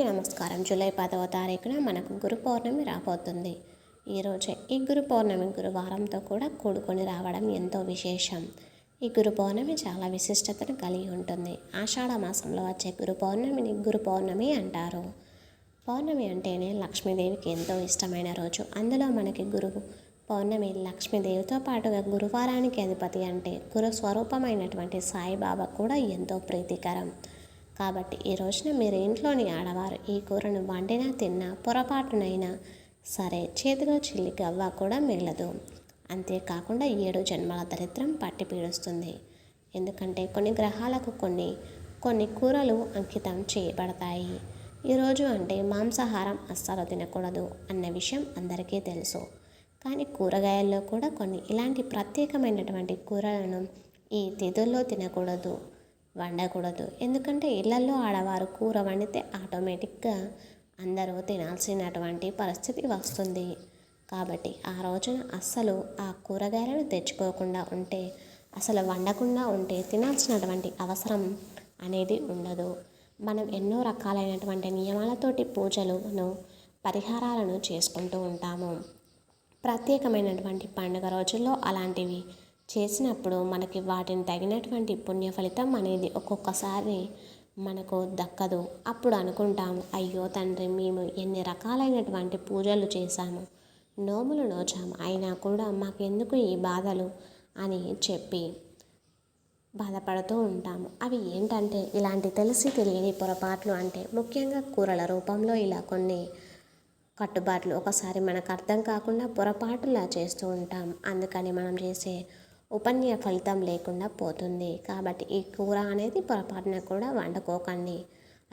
అందరికీ నమస్కారం. జూలై పదవ తారీఖున మనకు గురు పౌర్ణమి రాబోతుంది. ఈరోజే ఈ గురు పౌర్ణమి గురువారంతో కూడా కూడుకొని రావడం ఎంతో విశేషం. ఈ గురు పౌర్ణమి చాలా విశిష్టతను కలిగి ఉంటుంది. ఆషాఢ మాసంలో వచ్చే గురు పౌర్ణమిని గురు పౌర్ణమి అంటారు. పౌర్ణమి అంటేనే లక్ష్మీదేవికి ఎంతో ఇష్టమైన రోజు. అందులో మనకి గురువు పౌర్ణమి లక్ష్మీదేవితో పాటుగా గురువారానికి అధిపతి అంటే గురు స్వరూపమైనటువంటి సాయిబాబా కూడా ఎంతో ప్రీతికరం. కాబట్టి ఈ రోజున మీరు ఇంట్లోని ఆడవారు ఈ కూరను వండినా తిన్నా పొరపాటునైనా సరే చేతిలో చిల్లి గవ్వ కూడా మిగలదు. అంతేకాకుండా ఏడు జన్మల దరిద్రం పట్టి పీడుస్తుంది. ఎందుకంటే కొన్ని గ్రహాలకు కొన్ని కొన్ని కూరలు అంకితం చేయబడతాయి. ఈరోజు అంటే మాంసాహారం అస్సలు తినకూడదు అన్న విషయం అందరికీ తెలుసు. కానీ కూరగాయల్లో కూడా కొన్ని ఇలాంటి ప్రత్యేకమైనటువంటి కూరలను ఈ తిథుల్లో తినకూడదు. వండకూడదు. ఎందుకంటే ఇళ్ళలో ఆడవారు కూర వండితే ఆటోమేటిక్గా అందరూ తినాల్సినటువంటి పరిస్థితి వస్తుంది. కాబట్టి ఆ రోజున అస్సలు ఆ కూరగాయలను తెచ్చుకోకుండా ఉంటే అసలు వండకుండా ఉంటే తినాల్సినటువంటి అవసరం అనేది ఉండదు. మనం ఎన్నో రకాలైనటువంటి నియమాలతోటి పూజలను పరిహారాలను చేసుకుంటూ ఉంటాము. ప్రత్యేకమైనటువంటి పండుగ రోజుల్లో అలాంటివి చేసినప్పుడు మనకి వాటిని తగినటువంటి పుణ్య ఫలితం అనేది ఒక్కొక్కసారి మనకు దక్కదు. అప్పుడు అనుకుంటాము అయ్యో తండ్రి మేము ఎన్ని రకాలైనటువంటి పూజలు చేశాము నోములు నోచాము అయినా కూడా మాకెందుకు ఈ బాధలు? అని చెప్పి బాధపడుతూ ఉంటాము. అవి ఏంటంటే ఇలాంటి తెలిసి తెలియని పొరపాట్లు అంటే ముఖ్యంగా కూరల రూపంలో ఇలా కొన్ని కట్టుబాట్లు ఒకసారి మనకు అర్థం కాకుండా పొరపాటులా చేస్తూ ఉంటాం. అందుకని మనం చేసే ఉపన్య ఫలితం లేకుండా పోతుంది. కాబట్టి ఈ కూర అనేది పొరపాటున కూడా వండుకోకండి.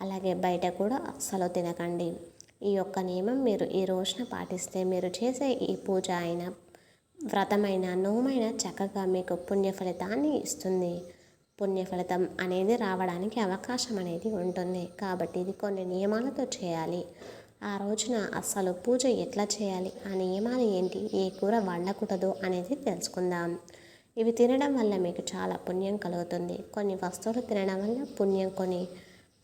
అలాగే బయట కూడా అస్సలు తినకండి. ఈ యొక్క నియమం మీరు ఈ రోజున పాటిస్తే మీరు చేసే ఈ పూజ అయిన వ్రతమైన నోమైన చక్కగా మీకు పుణ్య ఫలితాన్ని ఇస్తుంది. పుణ్య ఫలితం అనేది రావడానికి అవకాశం అనేది ఉంటుంది. కాబట్టి ఇది కొన్ని నియమాలతో చేయాలి. ఆ రోజున అస్సలు పూజ ఎట్లా చేయాలి? ఆ నియమాలు ఏంటి? ఏ కూర వండకూడదు అనేది తెలుసుకుందాం. ఇవి తినడం వల్ల మీకు చాలా పుణ్యం కలుగుతుంది. కొన్ని వస్తువులు తినడం వల్ల పుణ్యం కొని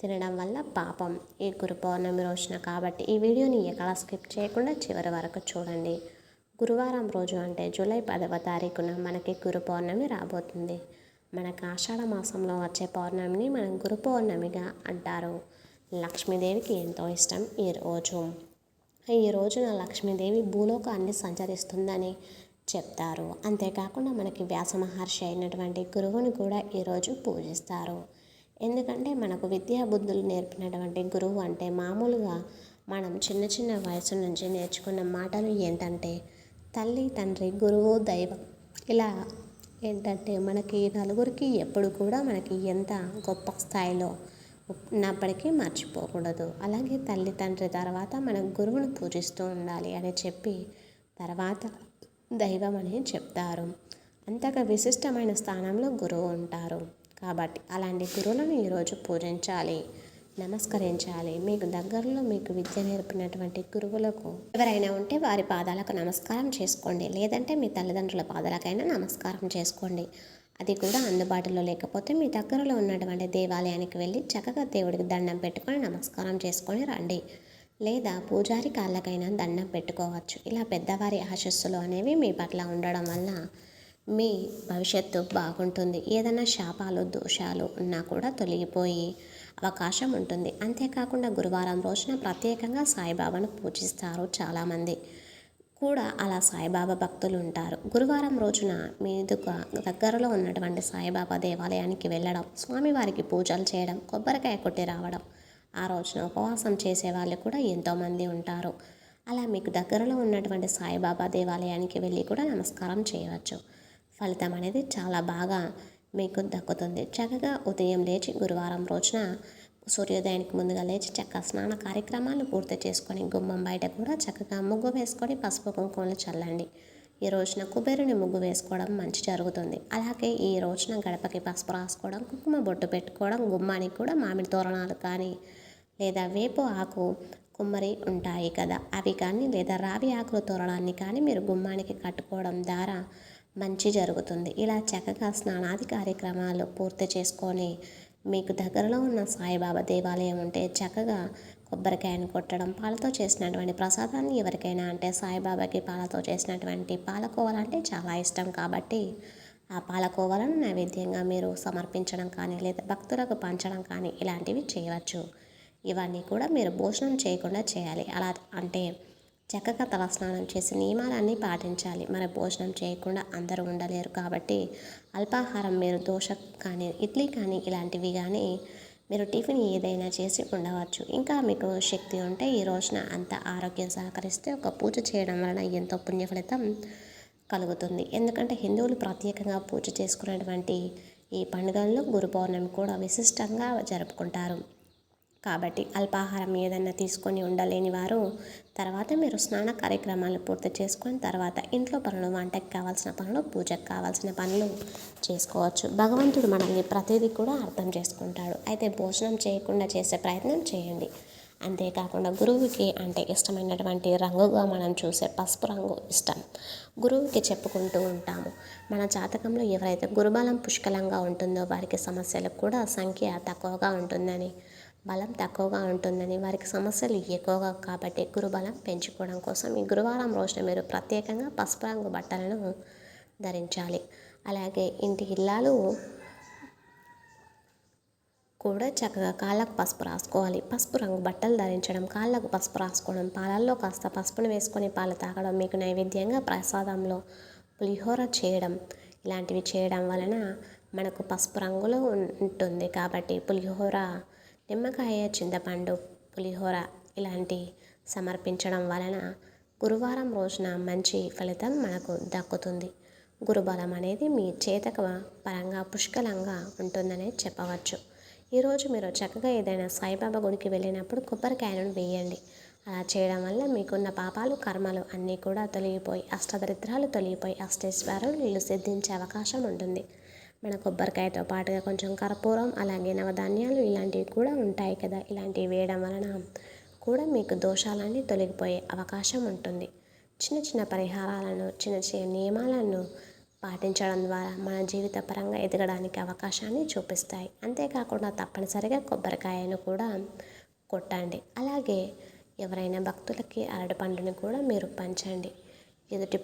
తినడం వల్ల పాపం. ఈ గురు పౌర్ణమి రోజున కాబట్టి ఈ వీడియోని ఎక్కడ స్కిప్ చేయకుండా చివరి వరకు చూడండి. గురువారం రోజు అంటే జూలై పదవ తారీఖున మనకి గురు పౌర్ణమి రాబోతుంది. మనకు ఆషాఢ మాసంలో వచ్చే పౌర్ణమిని మనం గురు పౌర్ణమిగా అంటారు. లక్ష్మీదేవికి ఎంతో ఇష్టం ఈ రోజు. ఈ రోజున లక్ష్మీదేవి భూలోకాన్ని సంచరిస్తుందని చెప్తారు. అంతేకాకుండా మనకి వ్యాస మహర్షి అయినటువంటి గురువుని కూడా ఈరోజు పూజిస్తారు. ఎందుకంటే మనకు విద్యా బుద్ధులు నేర్పినటువంటి గురువు అంటే మామూలుగా మనం చిన్న చిన్న వయసు నుంచి నేర్చుకున్న మాటలు ఏంటంటే తల్లి తండ్రి గురువు దైవం. ఇలా ఏంటంటే మనకి నలుగురికి ఎప్పుడు కూడా మనకి ఎంత గొప్ప స్థాయిలో ఉన్నప్పటికీ మర్చిపోకూడదు. అలాగే తల్లి తండ్రి తర్వాత మనం గురువును పూజిస్తూ ఉండాలి అని చెప్పి తర్వాత దైవం అని చెప్తారు. అంతగా విశిష్టమైన స్థానంలో గురువు ఉంటారు. కాబట్టి అలాంటి గురువులను ఈరోజు పూజించాలి. నమస్కరించాలి. మీకు దగ్గరలో మీకు విద్య నేర్పినటువంటి గురువులకు ఎవరైనా ఉంటే వారి పాదాలకు నమస్కారం చేసుకోండి. లేదంటే మీ తల్లిదండ్రుల పాదాలకైనా నమస్కారం చేసుకోండి. అది కూడా అందుబాటులో లేకపోతే మీ దగ్గరలో ఉన్నటువంటి దేవాలయానికి వెళ్ళి చక్కగా దేవుడికి దండం పెట్టుకొని నమస్కారం చేసుకొని రండి. లేదా పూజారి కాళ్ళకైనా దండం పెట్టుకోవచ్చు. ఇలా పెద్దవారి ఆశస్సులు అనేవి మీ పట్ల ఉండడం వల్ల మీ భవిష్యత్తు బాగుంటుంది. ఏదైనా శాపాలు దోషాలు ఉన్నా కూడా తొలగిపోయి అవకాశం ఉంటుంది. అంతేకాకుండా గురువారం రోజున ప్రత్యేకంగా సాయిబాబాను పూజిస్తారు చాలామంది కూడా. అలా సాయిబాబా భక్తులు ఉంటారు. గురువారం రోజున మీదుగా దగ్గరలో ఉన్నటువంటి సాయిబాబా దేవాలయానికి వెళ్ళడం స్వామివారికి పూజలు చేయడం కొబ్బరికాయ కొట్టి రావడం ఆ రోజున ఉపవాసం చేసే వాళ్ళు కూడా ఎంతోమంది ఉంటారు. అలా మీకు దగ్గరలో ఉన్నటువంటి సాయిబాబా దేవాలయానికి వెళ్ళి కూడా నమస్కారం చేయవచ్చు. ఫలితం అనేది చాలా బాగా మీకు దక్కుతుంది. చక్కగా ఉదయం లేచి గురువారం రోజున సూర్యోదయానికి ముందుగా లేచి చక్క స్నాన కార్యక్రమాలు పూర్తి చేసుకొని గుమ్మం బయట కూడా చక్కగా ముగ్గు వేసుకొని పసుపు కుంకుమలు చల్లండి. ఈ రోజున కుబేరుని ముగ్గు వేసుకోవడం మంచి జరుగుతుంది. అలాగే ఈ రోజున గడపకి పసుపు రాసుకోవడం కుంకుమ బొట్టు పెట్టుకోవడం గుమ్మానికి కూడా మామిడి తోరణాలు కానీ లేదా వేపు ఆకు కుమ్మరి ఉంటాయి కదా. అవి కానీ లేదా రావి ఆకుల తోరణాన్ని కానీ మీరు గుమ్మానికి కట్టుకోవడం ద్వారా మంచి జరుగుతుంది. ఇలా చక్కగా స్నానాది కార్యక్రమాలు పూర్తి చేసుకొని మీకు దగ్గరలో ఉన్న సాయిబాబా దేవాలయం ఉంటే చక్కగా కొబ్బరికాయను కొట్టడం పాలతో చేసినటువంటి ప్రసాదాన్ని ఎవరికైనా అంటే సాయిబాబాకి పాలతో చేసినటువంటి పాలకోవాలంటే చాలా ఇష్టం కాబట్టి ఆ పాలకోవాలను నైవేద్యంగా మీరు సమర్పించడం కానీ లేదా భక్తులకు పంచడం కానీ ఇలాంటివి చేయవచ్చు. ఇవన్నీ కూడా మీరు భోజనం చేయకుండా చేయాలి. అలా అంటే చక్కగా తలస్నానం చేసి నియమాలన్నీ పాటించాలి. మరి భోజనం చేయకుండా అందరూ ఉండలేరు కాబట్టి అల్పాహారం మీరు దోశ కానీ ఇడ్లీ కానీ ఇలాంటివి కానీ మీరు టిఫిన్ ఏదైనా చేసి ఉండవచ్చు. ఇంకా మీకు శక్తి ఉంటే ఈ రోజున అంత ఆరోగ్యం సహకరిస్తే ఒక పూజ చేయడం వలన ఎంతో పుణ్య ఫలితం కలుగుతుంది. ఎందుకంటే హిందువులు ప్రత్యేకంగా పూజ చేసుకునేటువంటి ఈ పండుగల్లో గురు పౌర్ణమి కూడా విశిష్టంగా జరుపుకుంటారు. కాబట్టి అల్పాహారం ఏదైనా తీసుకొని ఉండలేని వారు తర్వాత మీరు స్నాన కార్యక్రమాలు పూర్తి చేసుకొని తర్వాత ఇంట్లో పనులు వంటకి కావాల్సిన పనులు పూజకు కావాల్సిన పనులు చేసుకోవచ్చు. భగవంతుడు మనల్ని ప్రతిదీ కూడా అర్థం చేసుకుంటాడు. అయితే భోజనం చేయకుండా చేసే ప్రయత్నం చేయండి. అంతేకాకుండా గురువుకి అంటే ఇష్టమైనటువంటి రంగుగా మనం చూసే పసుపు రంగు ఇష్టం. గురువుకి చెప్పుకుంటూ ఉంటాము. మన జాతకంలో ఎవరైతే గురుబలం పుష్కలంగా ఉంటుందో వారికి సమస్యలకు కూడా సంఖ్య తక్కువగా ఉంటుందని బలం తక్కువగా ఉంటుందని వారికి సమస్యలు ఎక్కువగా కాబట్టి గురుబలం పెంచుకోవడం కోసం ఈ గురువారం రోజున మీరు ప్రత్యేకంగా పసుపు రంగు బట్టలను ధరించాలి. అలాగే ఇంటి ఇల్లాలు కూడా చక్కగా కాళ్ళకు పసుపు రాసుకోవాలి. పసుపు రంగు బట్టలు ధరించడం కాళ్ళకు పసుపు రాసుకోవడం పాలల్లో కాస్త పసుపును వేసుకొని పాలు తాగడం మీకు నైవేద్యంగా ప్రసాదంలో పులిహోర చేయడం ఇలాంటివి చేయడం వలన మనకు పసుపు రంగులో ఉంటుంది కాబట్టి పులిహోర నిమ్మకాయ చింతపండు పులిహోర ఇలాంటి సమర్పించడం వలన గురువారం రోజున మంచి ఫలితం మనకు దక్కుతుంది. గురుబలం అనేది మీ చేతక పరంగా పుష్కలంగా ఉంటుందనే చెప్పవచ్చు. ఈరోజు మీరు చక్కగా ఏదైనా సాయిబాబా గుడికి వెళ్ళినప్పుడు కొబ్బరికాయలను వేయండి. అలా చేయడం వల్ల మీకున్న పాపాలు కర్మలు అన్నీ కూడా తొలగిపోయి అష్టదరిద్రాలు తొలగిపోయి అష్టేశ్వరులు నీళ్ళు సిద్ధించే అవకాశం ఉంటుంది. మన కొబ్బరికాయతో పాటుగా కొంచెం కర్పూరం అలాగే నవధాన్యాలు ఇలాంటివి కూడా ఉంటాయి కదా. ఇలాంటివి వేయడం వలన కూడా మీకు దోషాలన్నీ తొలగిపోయే అవకాశం ఉంటుంది. చిన్న చిన్న పరిహారాలను చిన్న చిన్న నియమాలను పాటించడం ద్వారా మన జీవిత పరంగా ఎదగడానికి అవకాశాన్ని చూపిస్తాయి. అంతేకాకుండా తప్పనిసరిగా కొబ్బరికాయను కూడా కొట్టండి. అలాగే ఎవరైనా భక్తులకి అరటిపండుని కూడా మీరు పంచండి. ఎదుటి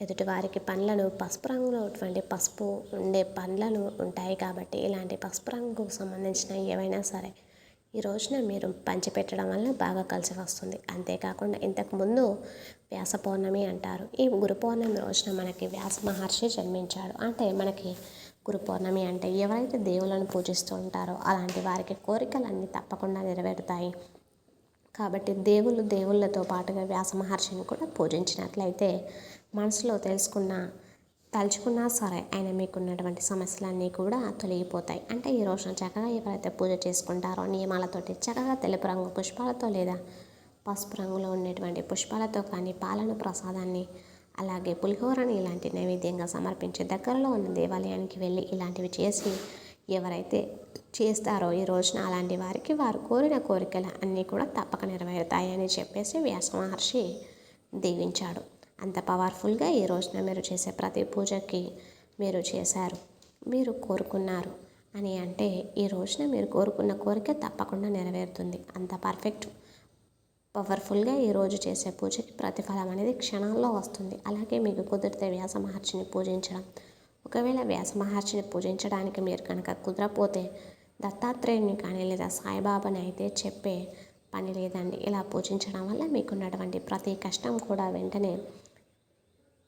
ఎదుటి వారికి పండ్లను పసుపు రంగులో ఉన్నటువంటి పసుపు ఉండే పండ్లను ఉంటాయి కాబట్టి ఇలాంటి పసుపు రంగుకు సంబంధించిన ఏవైనా సరే ఈ రోజున మీరు పంచిపెట్టడం వల్ల బాగా కలిసి వస్తుంది. అంతేకాకుండా ఇంతకుముందు వ్యాస పౌర్ణమి అంటారు. ఈ గురు పౌర్ణమి రోజున మనకి వ్యాస మహర్షి జన్మించాడు. అంటే మనకి గురు పౌర్ణమి అంటే ఎవరైతే దేవులను పూజిస్తూ ఉంటారో అలాంటి వారికి కోరికలన్నీ తప్పకుండా నెరవేరుతాయి. కాబట్టి దేవుళ్ళు దేవుళ్ళతో పాటుగా వ్యాస మహర్షిని కూడా పూజించినట్లయితే మనసులో తెలుసుకున్న తలుచుకున్నా సరే ఆయన మీకున్నటువంటి సమస్యలన్నీ కూడా తొలగిపోతాయి. అంటే ఈ రోజున చక్కగా ఎవరైతే పూజ చేసుకుంటారో నియమాలతోటి చక్కగా తెలుపు రంగు పుష్పాలతో లేదా పసుపు రంగులో ఉండేటువంటి పుష్పాలతో కానీ పాలన ప్రసాదాన్ని అలాగే పులిహోరని ఇలాంటి నైవేద్యంగా సమర్పించి దగ్గరలో ఉన్న దేవాలయానికి వెళ్ళి ఇలాంటివి చేసి ఎవరైతే చేస్తారో ఈ రోజున అలాంటి వారికి వారు కోరిన కోరికలు అన్నీ కూడా తప్పక నెరవేరుతాయని చెప్పేసి వ్యాస మహర్షి దీవించాడు. అంత పవర్ఫుల్గా ఈ రోజున మీరు చేసే ప్రతి పూజకి మీరు చేశారు. మీరు కోరుకున్నారు అని అంటే ఈ రోజున మీరు కోరుకున్న కోరిక తప్పకుండా నెరవేరుతుంది. అంత పర్ఫెక్ట్ పవర్ఫుల్గా ఈరోజు చేసే పూజకి ప్రతిఫలం అనేది క్షణాల్లో వస్తుంది. అలాగే మీకు కుదిరితే వ్యాస మహర్షిని పూజించడం ఒకవేళ వ్యాస మహర్షిని పూజించడానికి మీరు కనుక కుదరపోతే దత్తాత్రేయుని కానీ లేదా సాయిబాబాని అయితే చెప్పే పని లేదండి. ఇలా పూజించడం వల్ల మీకున్నటువంటి ప్రతి కష్టం కూడా వెంటనే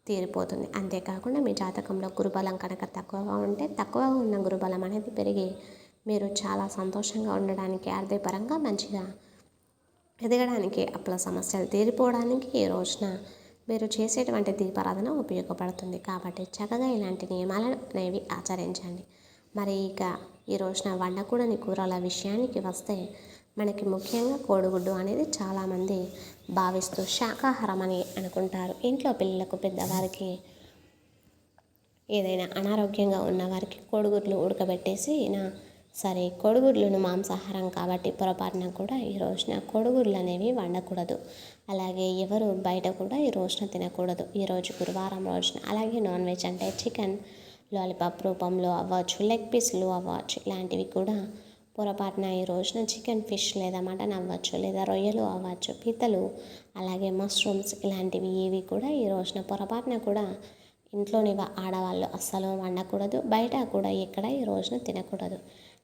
తీరిపోతుంది. అంతేకాకుండా మీ జాతకంలో గురుబలం కనుక తక్కువగా ఉంటే తక్కువగా ఉన్న గురుబలం అనేది పెరిగి మీరు చాలా సంతోషంగా ఉండడానికి ఆర్థికపరంగా మంచిగా ఎదగడానికి అప్పుల సమస్యలు తీరిపోవడానికి ఈ రోజున మీరు చేసేటువంటి దీపారాధన ఉపయోగపడుతుంది. కాబట్టి చక్కగా ఇలాంటి నియమాలను అనేవి ఆచరించండి. మరి ఇక ఈ రోజున వండకూడని కూరల విషయానికి వస్తే మనకి ముఖ్యంగా కోడిగుడ్డు అనేది చాలామంది భావిస్తూ శాకాహారం అని అనుకుంటారు. ఇంట్లో పిల్లలకు పెద్దవారికి ఏదైనా అనారోగ్యంగా ఉన్నవారికి కోడిగుడ్లు ఉడకబెట్టేసి నా సరే కోడిగుడ్లను మాంసాహారం కాబట్టి పొరపాటున కూడా ఈ రోజున కోడిగుడ్లు అనేవి వండకూడదు. అలాగే ఎవరు బయట కూడా ఈ రోజున తినకూడదు. ఈరోజు గురువారం రోజున. అలాగే నాన్ వెజ్ అంటే చికెన్ లాలీపాప్ రూపంలో అవ్వచ్చు లెగ్ పీస్లు అవ్వచ్చు ఇలాంటివి కూడా పొరపాటున ఈ రోజున చికెన్ ఫిష్ లేదా మటన్ అవ్వచ్చు లేదా రొయ్యలు అవ్వచ్చు పీతలు అలాగే మష్రూమ్స్ ఇలాంటివి ఇవి కూడా ఈ రోజున పొరపాటున కూడా ఇంట్లోని ఆడవాళ్ళు అస్సలు వండకూడదు. బయట కూడా ఎక్కడ ఈ రోజున తినకూడదు.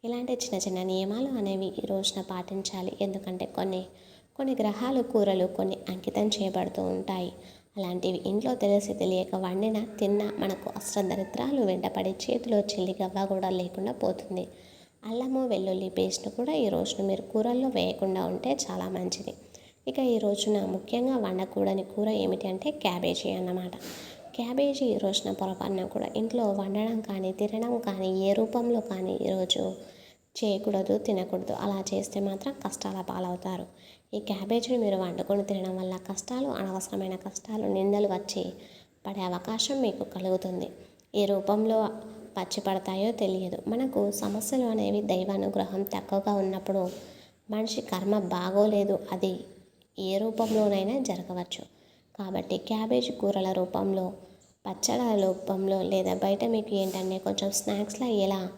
ఇలాంటి చిన్న చిన్న నియమాలు అనేవి ఈ రోజున పాటించాలి. ఎందుకంటే కొన్ని కొన్ని గ్రహాలు కూరలు కొన్ని అంకితం చేయబడుతూ ఉంటాయి. అలాంటివి ఇంట్లో తెలిసి తెలియక వండిన తిన్న మనకు అష్టదరిద్రాలు వెంటపడి చేతిలో చిల్లిగవ్వ కూడా లేకుండా పోతుంది. అల్లము వెల్లుల్లి పేస్ట్ కూడా ఈ రోజున మీరు కూరల్లో వేయకుండా ఉంటే చాలా మంచిది. ఇక ఈ రోజున ముఖ్యంగా వండకూడని కూర ఏమిటి అంటే క్యాబేజీ అన్నమాట. క్యాబేజీ ఈ రోజున పొరపాటున కూడా ఇంట్లో వండడం కానీ తినడం కానీ ఏ రూపంలో కానీ ఈరోజు చేయకూడదు తినకూడదు. అలా చేస్తే మాత్రం కష్టాల పాలవుతారు. ఈ క్యాబేజీని మీరు వండుకొని తినడం వల్ల కష్టాలు అనవసరమైన కష్టాలు నిందలు వచ్చి పడే అవకాశం మీకు కలుగుతుంది. ఏ రూపంలో పచ్చిపడతాయో తెలియదు. మనకు సమస్యలు అనేవి దైవానుగ్రహం తక్కువగా ఉన్నప్పుడు మనిషి కర్మ బాగోలేదు. అది ఏ రూపంలోనైనా జరగవచ్చు. కాబట్టి క్యాబేజీ కూరల రూపంలో పచ్చళ్ళ రూపంలో లేదా బయట మీకు ఏంటంటే కొంచెం స్నాక్స్లా ఎలా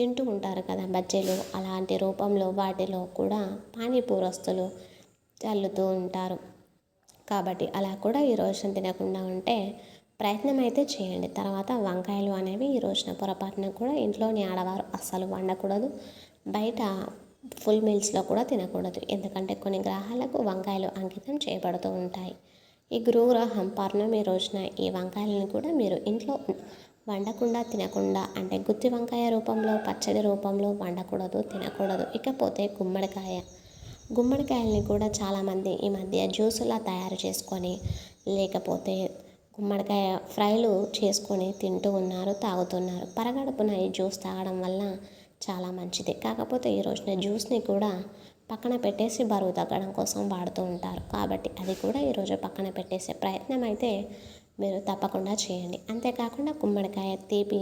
తింటూ ఉంటారు కదా బజ్జీలు అలాంటి రూపంలో వాటిలో కూడా పానీపూరస్తులు చల్లుతూ ఉంటారు. కాబట్టి అలా కూడా ఈ రోజున తినకుండా ఉంటే ప్రయత్నం అయితే చేయండి. తర్వాత వంకాయలు అనేవి ఈ రోజున పొరపాటున కూడా ఇంట్లోని ఆడవారు అస్సలు వండకూడదు. బయట ఫుల్ మీల్స్లో కూడా తినకూడదు. ఎందుకంటే కొన్ని గ్రహాలకు వంకాయలు అంకితం చేయబడుతూ ఉంటాయి. ఈ గురుగ్రహం పౌర్ణమి రోజున ఈ వంకాయలను కూడా మీరు ఇంట్లో వండకుండా తినకుండా అంటే గుత్తి వంకాయ రూపంలో పచ్చడి రూపంలో వండకూడదు తినకూడదు. ఇకపోతే గుమ్మడికాయ. గుమ్మడికాయల్ని కూడా చాలామంది ఈ మధ్య జ్యూసులా తయారు చేసుకొని లేకపోతే గుమ్మడికాయ ఫ్రైలు చేసుకొని తింటూ ఉన్నారు తాగుతున్నారు. పరగడుపున ఈ జ్యూస్ తాగడం వల్ల చాలా మంచిది. కాకపోతే ఈ రోజున జ్యూస్ని కూడా పక్కన పెట్టేసి బరువు తగ్గడం కోసం వాడుతూ ఉంటారు. కాబట్టి అది కూడా ఈరోజు పక్కన పెట్టేసే ప్రయత్నం అయితే మీరు తప్పకుండా చేయండి. అంతేకాకుండా గుమ్మడికాయ తీపి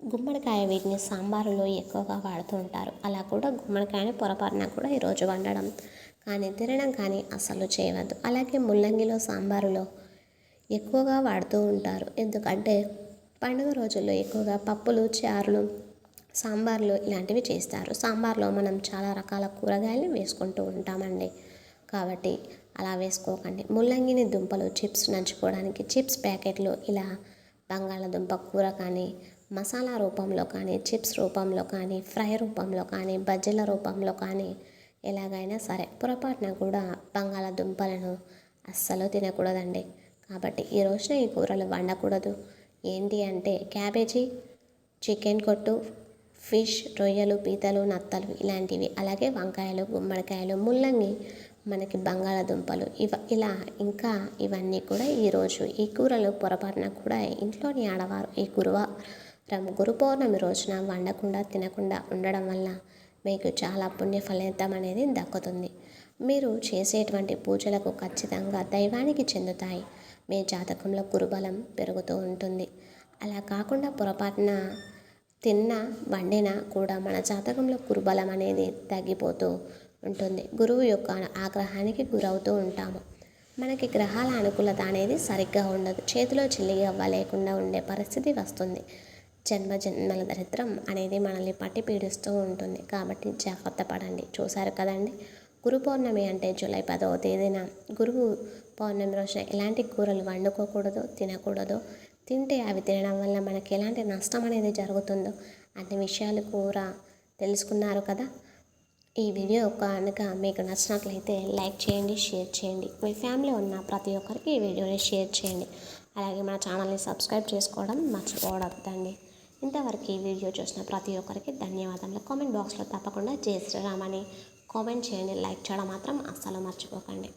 గుమ్మడికాయ వీటిని సాంబారులో ఎక్కువగా వాడుతూ ఉంటారు. అలా కూడా గుమ్మడికాయని పొరపాటున కూడా ఈరోజు వండడం కానీ తినడం కానీ అసలు చేయవద్దు. అలాగే ముల్లంగిలో సాంబారులో ఎక్కువగా వాడుతూ ఉంటారు. ఎందుకంటే పండుగ రోజుల్లో ఎక్కువగా పప్పులు చారులు సాంబార్లు ఇలాంటివి చేస్తారు. సాంబార్లో మనం చాలా రకాల కూరగాయలు వేసుకుంటూ ఉంటామండి. కాబట్టి అలా వేసుకోకండి. ముల్లంగిని దుంపలు చిప్స్ నంచుకోవడానికి చిప్స్ ప్యాకెట్లు ఇలా బంగాళదుంప కూర కానీ మసాలా రూపంలో కానీ చిప్స్ రూపంలో కానీ ఫ్రై రూపంలో కానీ బజ్జీల రూపంలో కానీ ఎలాగైనా సరే పొరపాటున కూడా బంగాళదుంపలను అస్సలు తినకూడదండి. కాబట్టి ఈ రోజున ఈ కూరలు వండకూడదు. ఏంటి అంటే క్యాబేజీ చికెన్ కొట్టు ఫిష్ రొయ్యలు పీతలు నత్తలు ఇలాంటివి. అలాగే వంకాయలు గుమ్మడికాయలు ముల్లంగి మనకి బంగాళాదుంపలు. ఇవ ఇలా ఇంకా ఇవన్నీ కూడా ఈరోజు ఈ కూరలు పొరపాటున కూడా ఇంట్లోని ఆడవారు ఈ గురువారం గురు పౌర్ణమి రోజున వండకుండా తినకుండా ఉండడం వల్ల మీకు చాలా పుణ్య ఫలితం అనేది దక్కుతుంది. మీరు చేసేటువంటి పూజలకు ఖచ్చితంగా దైవానికి చెందుతాయి. మీ జాతకంలో గురుబలం పెరుగుతూ ఉంటుంది. అలా కాకుండా పొరపాటున తిన్నా వండినా కూడా మన జాతకంలో గురుబలం అనేది తగ్గిపోతూ ఉంటుంది. గురువు యొక్క ఆగ్రహానికి గురవుతూ ఉంటాము. మనకి గ్రహాల అనుకూలత అనేది సరిగ్గా ఉండదు. చేతిలో చిల్లి అవ్వలేకుండా ఉండే పరిస్థితి వస్తుంది. జన్మ జన్మల దరిద్రం అనేది మనల్ని పట్టి పీడిస్తూ ఉంటుంది. కాబట్టి జాగ్రత్త పడండి. చూశారు కదండి? గురు పౌర్ణమి అంటే జూలై పదవ తేదీన గురువు పౌర్ణమి రోజున ఎలాంటి కూరలు వండుకోకూడదు తినకూడదు తింటే అవి తినడం వల్ల మనకి ఎలాంటి నష్టం అనేది జరుగుతుందో అన్ని విషయాలు కూడా తెలుసుకున్నారు కదా. ఈ వీడియో కనుక మీకు నచ్చినట్లయితే లైక్ చేయండి షేర్ చేయండి. మీ ఫ్యామిలీ ఉన్న ప్రతి ఒక్కరికి ఈ వీడియోని షేర్ చేయండి. అలాగే మన ఛానల్ని సబ్స్క్రైబ్ చేసుకోవడం మర్చిపోవద్దండి. ఇంతవరకు ఈ వీడియో చూసిన ప్రతి ఒక్కరికి ధన్యవాదాలు కామెంట్ బాక్స్లో తప్పకుండా జయ శ్రీరామ్ అని కామెంట్ చేయండి. లైక్ చేయడం మాత్రం అస్సలు మర్చిపోకండి.